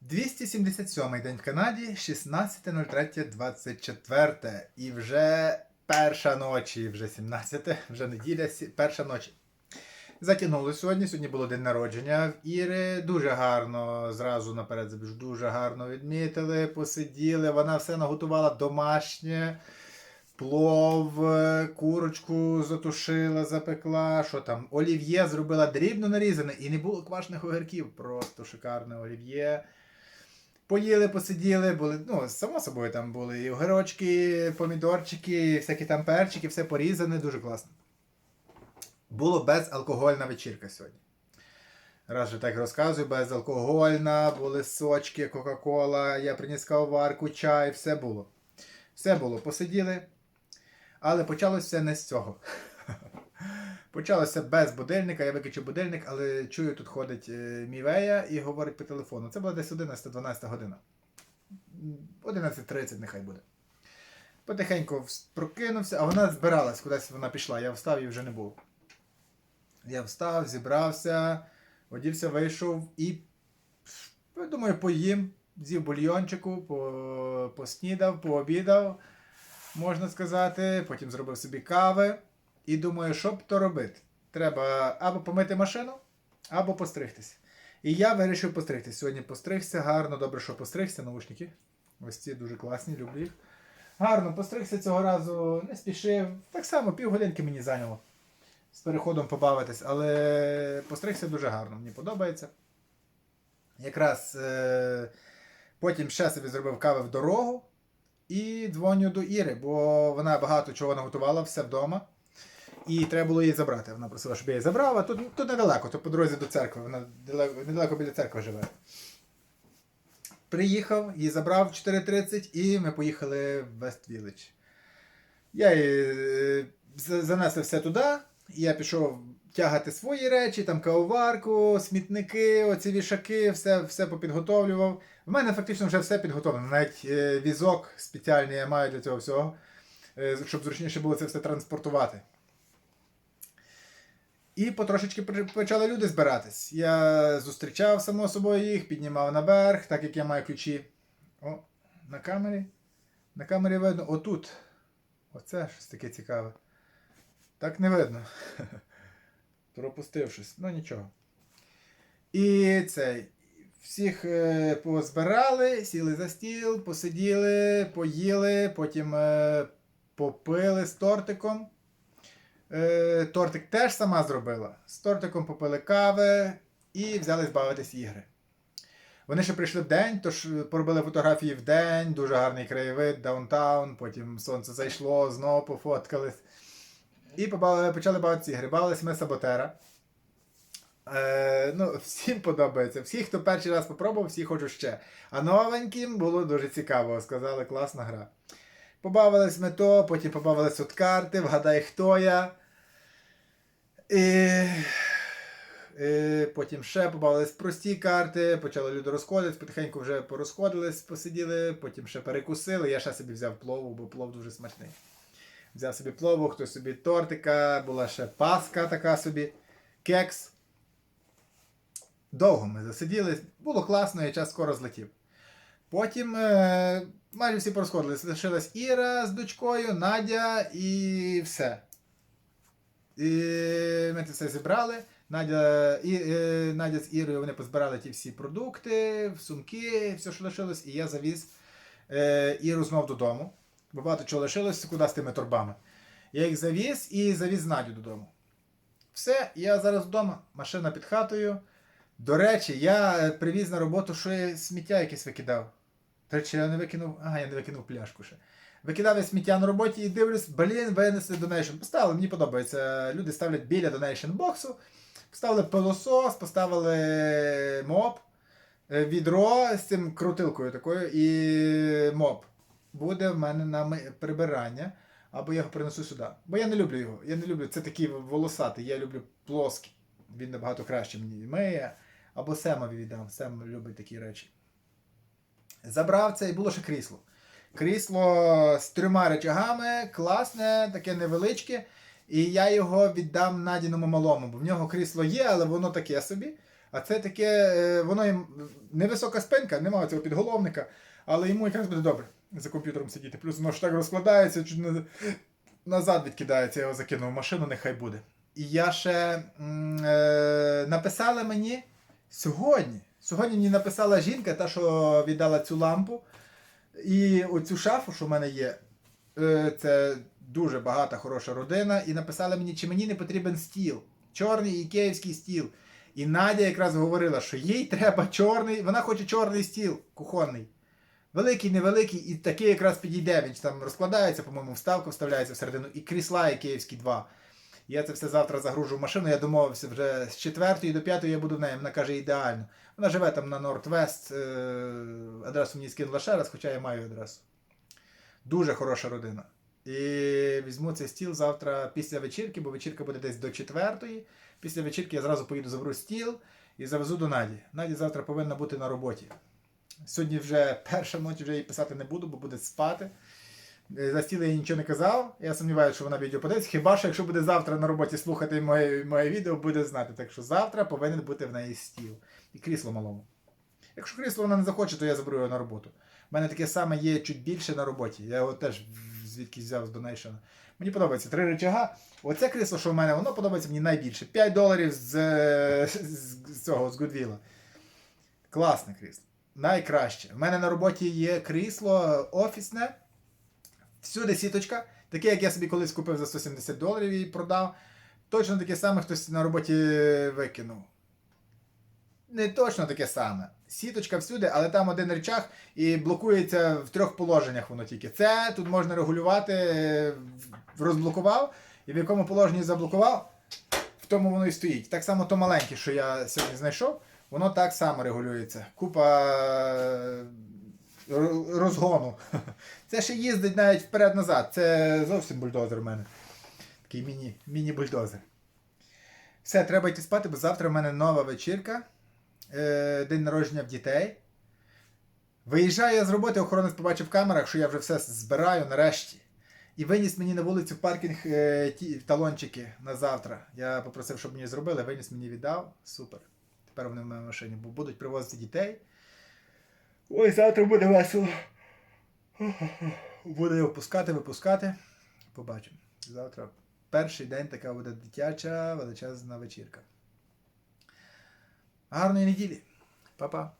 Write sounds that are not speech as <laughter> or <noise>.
277 день в Канаді, 16.03.24. І вже перша ночі, вже 17, вже неділя, перша ночі. Затягнули сьогодні. Сьогодні було день народження в Іри. Дуже гарно, зразу наперед дуже гарно відмітили, посиділи. Вона все наготувала домашнє. Плов, курочку затушила, запекла. Що там? Олів'є зробила дрібно нарізане і не було квашених огірків. Просто шикарне олів'є. Поїли, посиділи, були, ну, само собою там були і огірочки, помідорчики, всякі там перчики, все порізане, дуже класно. Було безалкогольна вечірка сьогодні. Раз вже так розказую, безалкогольна, були сочки, Кока-Кола, я приніс кавоварку, чай, все було. Все було, посиділи. Але почалося все не з цього. Почалося без будильника, я виключив будильник, але чую, тут ходить е, Мівея і говорить по телефону. Це була десь 11-12 година. М, 11.30 нехай буде. Потихеньку прокинувся, а вона збиралась, кудись вона пішла. Я встав і вже не був. Я встав, зібрався, одівся, вийшов і думаю, поїм, з'їв бульйончику, поснідав, пообідав, можна сказати. Потім зробив собі кави. І думаю, що б то робити? Треба або помити машину, або постригтися. І я вирішив постригтися. Сьогодні постригся, гарно, добре, що постригся, наушники. Ось ці дуже класні, люблю їх. Гарно постригся цього разу, не спішив. Так само, півгодинки мені зайняло з переходом побавитись, але постригся дуже гарно, мені подобається. Якраз е- потім ще собі зробив кави в дорогу і дзвоню до Іри, бо вона багато чого наготувала, все вдома. І треба було її забрати. Вона просила, щоб я її забрав, а тут, тут недалеко, то по дорозі до церкви. Вона далеко, недалеко біля церкви живе. Приїхав, її забрав в 4.30 і ми поїхали в Вест Village. Я її е, занесли все туди, і я пішов тягати свої речі, там кавоварку, смітники, оці вішаки, все, все попідготовлював. В мене фактично вже все підготовлено. Навіть е, візок спеціальний я маю для цього всього, е, щоб зручніше було це все транспортувати. І потрошечки почали люди збиратись. Я зустрічав само собою їх, піднімав наверх, так як я маю ключі. О, на камері. На камері видно, отут. Оце щось таке цікаве. Так не видно. <laughs> Пропустив щось. Ну нічого. І цей. Всіх е, позбирали, сіли за стіл, посиділи, поїли, потім е, попили з тортиком. Е, тортик теж сама зробила. З тортиком попили кави і взялись бавитись ігри. Вони ще прийшли в день, тож е, поробили фотографії в день, дуже гарний краєвид, даунтаун, потім сонце зайшло, знову пофоткались. І побавили, почали бавитися ігри. Бавились ми саботера. Е, ну, всім подобається. Всі, хто перший раз попробував, всі хочуть ще. А новеньким було дуже цікаво. Сказали, класна гра. Побавились ми то, потім побавились от карти, вгадай, хто я. Потім ще побавились прості карти, почали люди розходитись, потихеньку вже порозходились, посиділи, потім ще перекусили. Я ще собі взяв плову, бо плов дуже смачний. Взяв собі плову, хтось собі тортика, була ще паска така собі, кекс. Довго ми засиділи, було класно, і час скоро злетів. Потім е, майже всі порозходились. Лишилась Іра з дочкою, Надя і все. І ми це все зібрали. Надя, і, е, Надя з Ірою вони позбирали ті всі продукти, сумки, все, що лишилось, і я завіз е, Іру знов додому. Бо багато чого лишилось, куди з тими торбами. Я їх завіз і завіз Надю додому. Все, я зараз вдома, машина під хатою. До речі, я е, привіз на роботу, що сміття якесь викидав. До речі, я не викинув. Ага, я не викинув пляшку ще. Викидав я сміття на роботі і дивлюсь, блін, винесли донейшн. Поставили, мені подобається. Люди ставлять біля донейшн боксу. Поставили пилосос, поставили моп, е, відро з цим крутилкою такою і моп. Буде в мене на прибирання, або я його принесу сюди. Бо я не люблю його. Я не люблю, це такий волосатий, я люблю плоский. Він набагато краще мені миє. Або Семові віддам. Сем любить такі речі. Забрав це і було ще крісло. Крісло з трьома речагами, класне, таке невеличке. І я його віддам Надіному малому, бо в нього крісло є, але воно таке собі. А це таке, е, воно їм невисока спинка, немає цього підголовника, але йому якраз буде добре за комп'ютером сидіти. Плюс воно ж так розкладається, чуть назад відкидається, я його закинув в машину, нехай буде. І я ще е, написала мені сьогодні. Сьогодні мені написала жінка, та, що віддала цю лампу. І оцю шафу, що в мене є, е, це дуже багата, хороша родина. І написала мені, чи мені не потрібен стіл. Чорний ікеївський стіл. І Надя якраз говорила, що їй треба чорний, вона хоче чорний стіл кухонний. Великий, невеликий, і такий якраз підійде. Він там розкладається, по-моєму, вставка вставляється всередину, і крісла ікеївські два. Я це все завтра загружу в машину. Я домовився вже з 4 до 5 я буду в неї. Вона каже, ідеально. Вона живе там на Норд-Вест. е, Адресу мені скинула ще раз, хоча я маю адресу. Дуже хороша родина. І візьму цей стіл завтра після вечірки, бо вечірка буде десь до 4. Після вечірки я зразу поїду заберу стіл і завезу до Наді. Наді завтра повинна бути на роботі. Сьогодні вже перша ночі вже їй писати не буду, бо буде спати. Е, За стіл я нічого не казав. Я сумніваюся, що вона відео подивиться. Хіба що якщо буде завтра на роботі слухати моє, моє відео, буде знати. Так що завтра повинен бути в неї стіл. І крісло малому. Якщо крісло вона не захоче, то я заберу його на роботу. У мене таке саме є чуть більше на роботі. Я його теж звідки взяв з донейшена. Мені подобається три речага. Оце крісло, що в мене, воно подобається мені найбільше. 5 доларів е, з, з цього, з Гудвіла. Класне крісло. Найкраще. У мене на роботі є крісло офісне. Всюди сіточка. Таке, як я собі колись купив за 170 доларів і продав. Точно таке саме хтось на роботі викинув. Не точно таке саме. Сіточка всюди, але там один речах і блокується в трьох положеннях воно тільки. Це тут можна регулювати, розблокував, і в якому положенні заблокував, в тому воно і стоїть. Так само то маленьке, що я сьогодні знайшов, воно так само регулюється. Купа розгону. <laughs> Це ще їздить навіть вперед-назад. Це зовсім бульдозер у мене. Такий міні, міні-бульдозер. Все, треба йти спати, бо завтра в мене нова вечірка. Е, день народження в дітей. Виїжджаю я з роботи, охоронець побачив в камерах, що я вже все збираю нарешті. І виніс мені на вулицю паркінг е, ті, талончики на завтра. Я попросив, щоб мені зробили, виніс мені віддав. Супер. Тепер вони в моїй машині, бо будуть привозити дітей. Ой, завтра буде весело. Буду його пускати, випускати. Побачимо. Завтра перший день така буде дитяча величезна вечірка. Гарної неділі. Па-па.